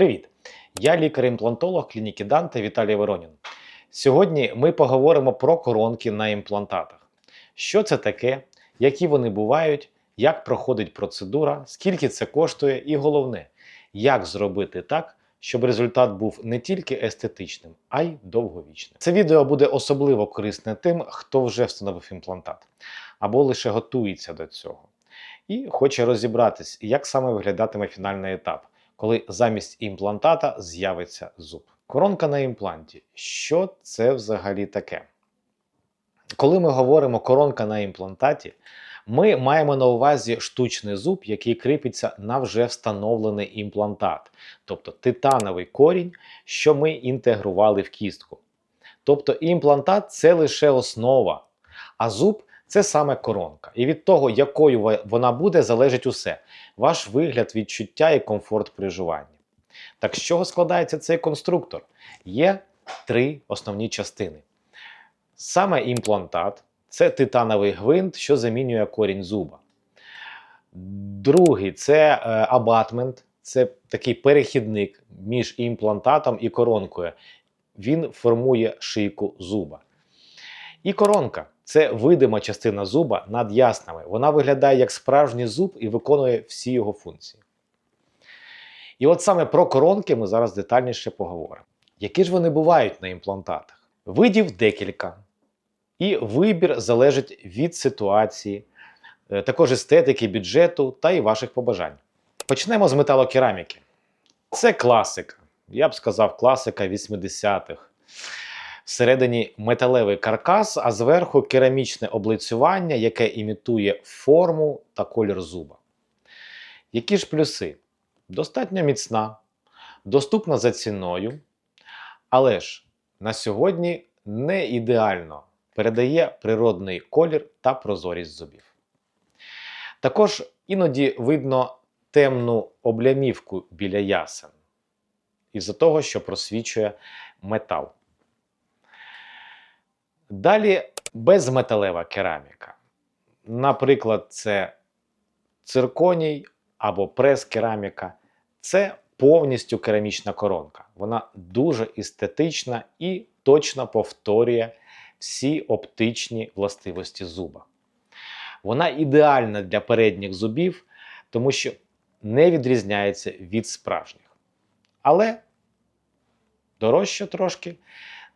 Привіт! Я лікар-імплантолог клініки Данте Віталій Воронін. Сьогодні ми поговоримо про коронки на імплантатах. Що це таке, які вони бувають, як проходить процедура, скільки це коштує, і головне, як зробити так, щоб результат був не тільки естетичним, а й довговічним. Це відео буде особливо корисне тим, хто вже встановив імплантат або лише готується до цього. І хоче розібратись, як саме виглядатиме фінальний етап, коли замість імплантата з'явиться зуб. Коронка на імпланті. Що це взагалі таке? Коли ми говоримо коронка на імплантаті, ми маємо на увазі штучний зуб, який кріпиться на вже встановлений імплантат, тобто титановий корінь, що ми інтегрували в кістку. Тобто імплантат це лише основа, а зуб це саме коронка. І від того, якою вона буде, залежить усе: ваш вигляд, відчуття і комфорт при жуванні. Так з чого складається цей конструктор? Є три основні частини. Саме імплантат це титановий гвинт, що замінює корінь зуба. Другий це е, абатмент, це такий перехідник між імплантатом і коронкою. Він формує шийку зуба. І коронка це видима частина зуба над яснами. Вона виглядає як справжній зуб і виконує всі його функції. І от саме про коронки ми зараз детальніше поговоримо. Які ж вони бувають на імплантатах? Видів декілька. І вибір залежить від ситуації, е, також естетики, бюджету та і ваших побажань. Почнемо з металокераміки. Це класика. Я б сказав, класика 80-х. Всередині металевий каркас, а зверху керамічне облицювання, яке імітує форму та колір зуба. Які ж плюси? Достатньо міцна, доступна за ціною, але ж на сьогодні не ідеально передає природний колір та прозорість зубів. Також іноді видно темну облямівку біля ясен із-за того, що просвічує метал. Далі безметалева кераміка. Наприклад, це цирконій або прес-кераміка. Це повністю керамічна коронка. Вона дуже естетична і точно повторює всі оптичні властивості зуба. Вона ідеальна для передніх зубів, тому що не відрізняється від справжніх. Але дорожче трошки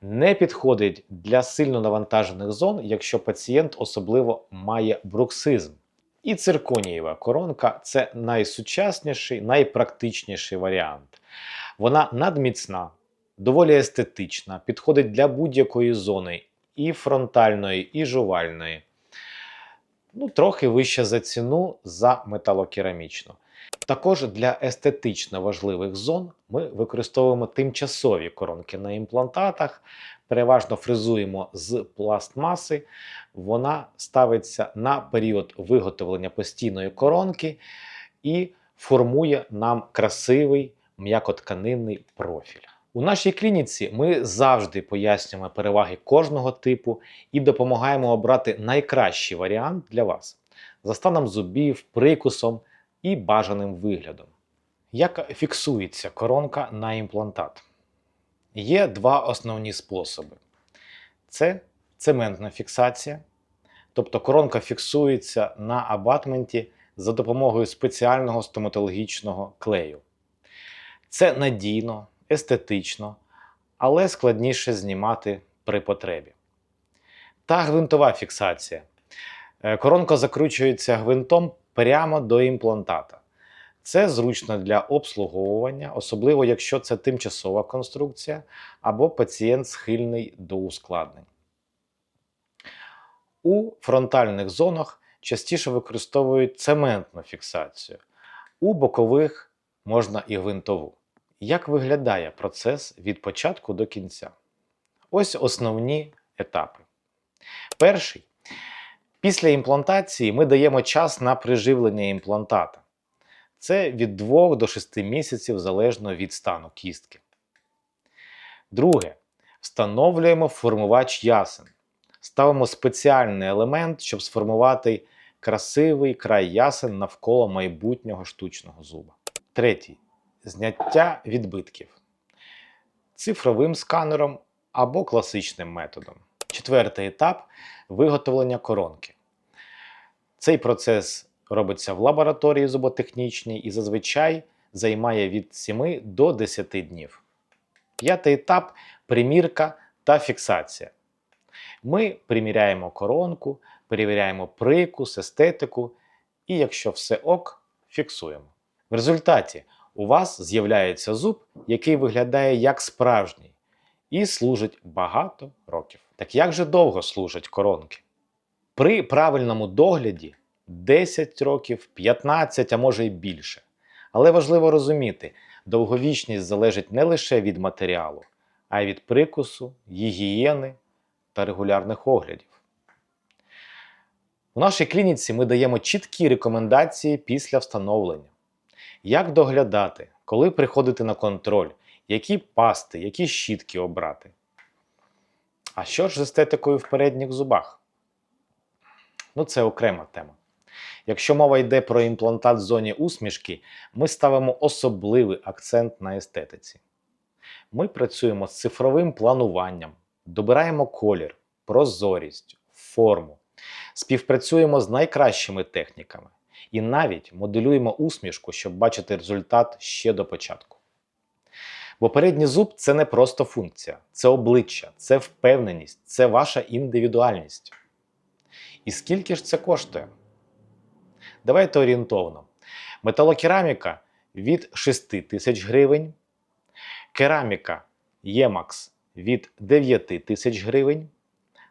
не підходить для сильно навантажених зон, якщо пацієнт особливо має бруксизм. І цирконієва коронка це найсучасніший, найпрактичніший варіант. Вона надміцна, доволі естетична, підходить для будь-якої зони, і фронтальної, і жувальної. Ну, трохи вища за ціну за металокерамічну. Також для естетично важливих зон ми використовуємо тимчасові коронки на імплантатах, переважно фрезуємо з пластмаси. Вона ставиться на період виготовлення постійної коронки і формує нам красивий м'якотканинний профіль. У нашій клініці ми завжди пояснюємо переваги кожного типу і допомагаємо обрати найкращий варіант для вас за станом зубів, прикусом і бажаним виглядом. Як фіксується коронка на імплантат? Є два основні способи: це цементна фіксація, тобто коронка фіксується на абатменті за допомогою спеціального стоматологічного клею. Це надійно, естетично, але складніше знімати при потребі. Та гвинтова фіксація. Е, Коронка закручується гвинтом прямо до імплантата. Це зручно для обслуговування, особливо якщо це тимчасова конструкція або пацієнт схильний до ускладнень. У фронтальних зонах частіше використовують цементну фіксацію, у бокових можна і гвинтову. Як виглядає процес від початку до кінця? Ось основні етапи. Перший. Після імплантації ми даємо час на приживлення імплантата. Це від 2 до 6 місяців залежно від стану кістки. Друге. Встановлюємо формувач ясен. Ставимо спеціальний елемент, щоб сформувати красивий край ясен навколо майбутнього штучного зуба. Третій. зняття відбитків цифровим сканером або класичним методом. Четвертий етап виготовлення коронки. Цей процес робиться в лабораторії зуботехнічній і зазвичай займає від 7 до 10 днів. П'ятий етап примірка та фіксація. Ми приміряємо коронку, перевіряємо прикус, естетику і, якщо все ок, фіксуємо. В результаті у вас з'являється зуб, який виглядає як справжній і служить багато років. Так як же довго служать коронки? При правильному догляді 10 років, 15, а може й більше. Але важливо розуміти, довговічність залежить не лише від матеріалу, а й від прикусу, гігієни та регулярних оглядів. У нашій клініці ми даємо чіткі рекомендації після встановлення. Як доглядати, коли приходити на контроль, які пасти, які щітки обрати. А що ж з естетикою в передніх зубах? Ну, це окрема тема. Якщо мова йде про імплантат в зоні усмішки, ми ставимо особливий акцент на естетиці. Ми працюємо з цифровим плануванням, добираємо колір, прозорість, форму, співпрацюємо з найкращими техніками і навіть моделюємо усмішку, щоб бачити результат ще до початку. Бо передній зуб це не просто функція, це обличчя, це впевненість, це ваша індивідуальність. І скільки ж це коштує? Давайте орієнтовно. Металокераміка від 6 тисяч гривень, кераміка Ємакс від 9 тисяч гривень,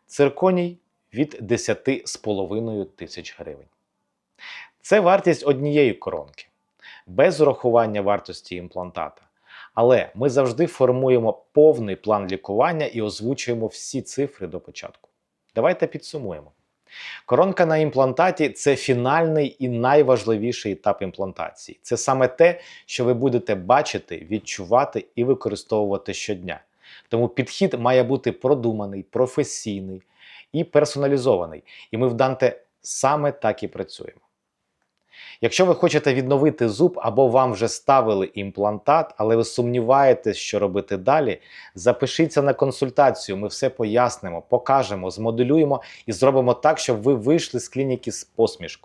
цирконій від 10,5 тисяч гривень. Це вартість однієї коронки, без урахування вартості імплантата. Але ми завжди формуємо повний план лікування і озвучуємо всі цифри до початку. Давайте підсумуємо. Коронка на імплантаті це фінальний і найважливіший етап імплантації. Це саме те, що ви будете бачити, відчувати і використовувати щодня. Тому підхід має бути продуманий, професійний і персоналізований. І ми в Данте саме так і працюємо. Якщо ви хочете відновити зуб або вам вже ставили імплантат, але ви сумніваєтесь, що робити далі, запишіться на консультацію, ми все пояснимо, покажемо, змоделюємо і зробимо так, щоб ви вийшли з клініки з посмішкою.